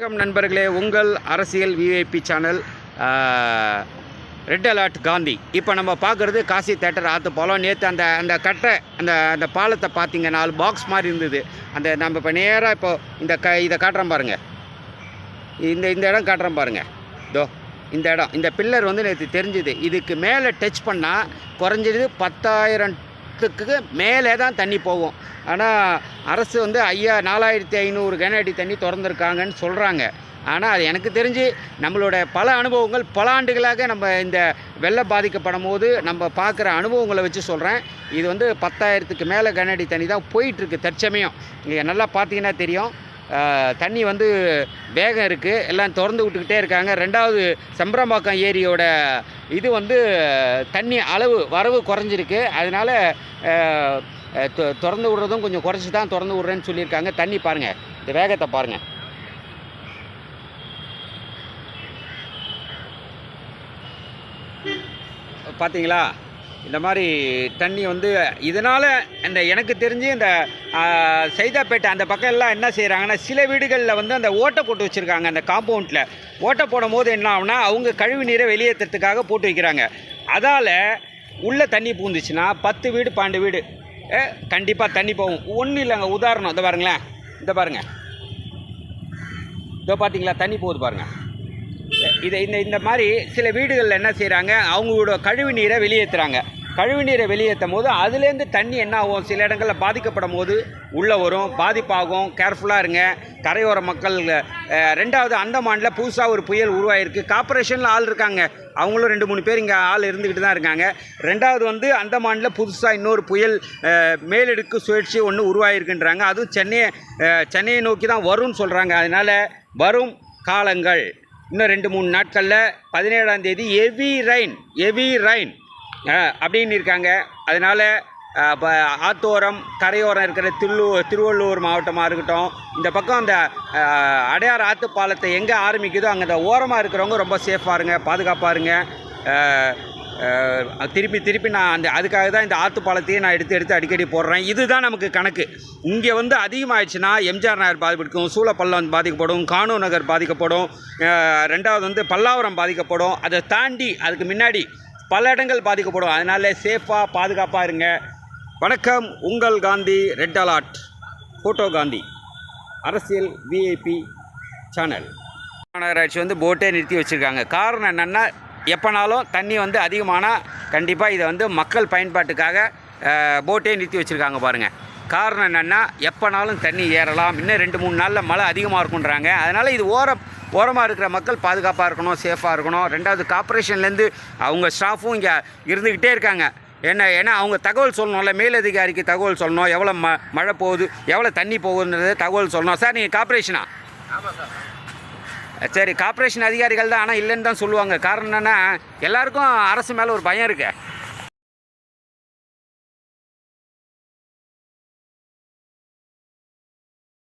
வணக்கம் நண்பர்களே. உங்கள் அரசியல் VIP channel red alert Gandhi இப்போ நம்ம பார்க்குறது காசி தேட்டர் ஆற்று பாலம். நேற்று அந்த அந்த கட்டை அந்த அந்த பாலத்தை பார்த்தீங்க. நாலு பாக்ஸ் மாதிரி இருந்தது. அந்த நம்ம இப்போ நேராக இப்போ இந்த க இதை காட்டுறோம் பாருங்கள் இந்த இந்த இடம் காட்டுறோம் பாருங்கள் இதோ இந்த இடம். இந்த பில்லர் வந்து நேற்று தெரிஞ்சுது. இதுக்கு மேலே டச் பண்ணால் குறைஞ்சது பத்தாயிரத்துக்கு மேலே தான் தண்ணி போகும். ஆனால் அரசு வந்து ஐயா நாலாயிரத்தி ஐநூறு கனஅடி தண்ணி திறந்துருக்காங்கன்னு சொல்கிறாங்க ஆனால் அது எனக்கு தெரிஞ்சு நம்மளோட பல அனுபவங்கள் பல ஆண்டுகளாக நம்ம இந்த வெள்ளம் பாதிக்கப்படும் போது நம்ம பார்க்குற அனுபவங்களை வச்சு சொல்கிறேன் இது வந்து பத்தாயிரத்துக்கு மேலே கனஅடி தண்ணி தான் போயிட்டுருக்கு தற்சமயம். நீங்கள் நல்லா பார்த்தீங்கன்னா தெரியும். தண்ணி வந்து வேகம் இருக்குது எல்லாம் திறந்து விட்டுக்கிட்டே இருக்காங்க. ரெண்டாவது செம்பரம்பாக்கம் ஏரியோட இது வந்து தண்ணி அளவு வரவு குறைஞ்சிருக்கு. அதனால் திறந்து விடுறதும் கொஞ்சம் குறைச்சி தான் திறந்து விட்றேன்னு சொல்லியிருக்காங்க. தண்ணி பாருங்கள் இந்த வேகத்தை பாருங்கள் பார்த்தீங்களா இந்த மாதிரி தண்ணி வந்து இதனால் இந்த எனக்கு தெரிஞ்சு இந்த சைதாப்பேட்டை அந்த பக்கம் எல்லாம் என்ன செய்கிறாங்கன்னா சில வீடுகளில் வந்து அந்த ஓட்டை போட்டு வச்சுருக்காங்க அந்த காம்பவுண்டில். ஓட்டை போடும் போது என்ன ஆகுனா அவங்க கழிவு நீரை வெளியேற்றுறதுக்காக போட்டு வைக்கிறாங்க. அதால் உள்ளே தண்ணி பூந்துச்சுன்னா பத்து வீடு பன்னெண்டு வீடு கண்டிப்பாக தண்ணி போகும். ஒன்றும் இல்லைங்க உதாரணம். இந்த பாருங்களேன். இந்த பாருங்கள் இதோ பார்த்தீங்களா தண்ணி போகுது பாருங்கள் இதை இந்த இந்த மாதிரி சில வீடுகளில் என்ன செய்கிறாங்க அவங்களோட கழிவு நீரை வெளியேற்றுறாங்க கழிவு நீரை வெளியேற்றும் போது அதுலேருந்து தண்ணி என்ன ஆகும்? சில இடங்களில் பாதிக்கப்படும் போது உள்ளே வரும் பாதிப்பாகும். கேர்ஃபுல்லாக இருங்க. கரையோர மக்கள் ரெண்டாவது அந்தமானில் புதுசாக ஒரு புயல் உருவாகிருக்கு கார்பரேஷனில் ஆள் இருக்காங்க. அவங்களும் ரெண்டு மூணு பேர் இங்கே ஆள் இருந்துக்கிட்டு தான் இருக்காங்க. ரெண்டாவது வந்து அந்தமானில் புதுசாக இன்னொரு புயல் மேலெடுக்கு மேலடுக்கு சுழற்சி ஒன்று உருவாயிருக்குன்றாங்க. அதுவும் சென்னையை சென்னையை நோக்கி தான் வரும்னு சொல்கிறாங்க அதனால் வரும் காலங்கள். இன்னும் ரெண்டு மூணு நாட்களில் பதினேழாம் தேதி ஹெவி ரைன் ஹெவி ரைன் அப்படின்னு இருக்காங்க. அதனால் இப்போ ஆத்தோரம் கரையோரம் இருக்கிற திருவள்ளூர் திருவள்ளூர் மாவட்டமாக இருக்கட்டும் இந்த பக்கம் அந்த அடையார் ஆத்து பாலத்தை எங்கே ஆரம்பிக்குதோ அங்கே அந்த ஓரமாக இருக்கிறவங்க ரொம்ப சேஃபாக இருங்க பாதுகாப்பாக இருங்க. திருப்பி திருப்பி நான் அந்த அதுக்காக தான் இந்த ஆற்று பாலத்தையே நான் எடுத்து எடுத்து அடிக்கடி போடுறேன். இதுதான் நமக்கு கணக்கு. இங்கே வந்து அதிகமாகிடுச்சுன்னா எம்ஜிஆர் நகர் பாதிக்கப்படும் சூளப்பள்ளம் பாதிக்கப்படும் கானூர் நகர் பாதிக்கப்படும் ரெண்டாவது வந்து பல்லாவரம் பாதிக்கப்படும். அதை தாண்டி அதுக்கு முன்னாடி பல இடங்கள் பாதிக்கப்படும். அதனால் சேஃபாக பாதுகாப்பாக இருங்க. வணக்கம். உங்கள் Gandhi red alert photo Gandhi. அரசியல் விஐபி சேனல் மாநகராட்சி வந்து போட்டே நிறுத்தி வச்சுருக்காங்க. காரணம் என்னென்னா எப்போனாலும் தண்ணி வந்து அதிகமானால் கண்டிப்பாக இதை வந்து மக்கள் பயன்பாட்டுக்காக போட்டே நிறுத்தி வச்சுருக்காங்க பாருங்கள் காரணம் என்னென்னா எப்போனாலும் தண்ணி ஏறலாம். இன்னும் ரெண்டு மூணு நாளில் மழை அதிகமாக இருக்குன்றாங்க அதனால் இது ஓரம் ஓரமாக இருக்கிற மக்கள் பாதுகாப்பாக இருக்கணும் சேஃபாக இருக்கணும். ரெண்டாவது கார்ப்பரேஷன்லேருந்து அவங்க ஸ்டாஃபும் இங்கே இருந்துக்கிட்டே இருக்காங்க. என்ன ஏன்னா அவங்க தகவல் சொல்லணும்ல. மேலதிகாரிக்கு தகவல் சொல்லணும். எவ்வளோ ம மழை போகுது எவ்வளோ தண்ணி போகுதுன்றது தகவல் சொல்லணும். சார் நீங்கள் கார்ப்பரேஷனா சரி. கார்ப்பரேஷன் அதிகாரிகள் தான். ஆனால் இல்லைன்னு தான் சொல்லுவாங்க. காரணம் என்னென்னா எல்லாருக்கும் அரசு மேலே ஒரு பயம் இருக்கு.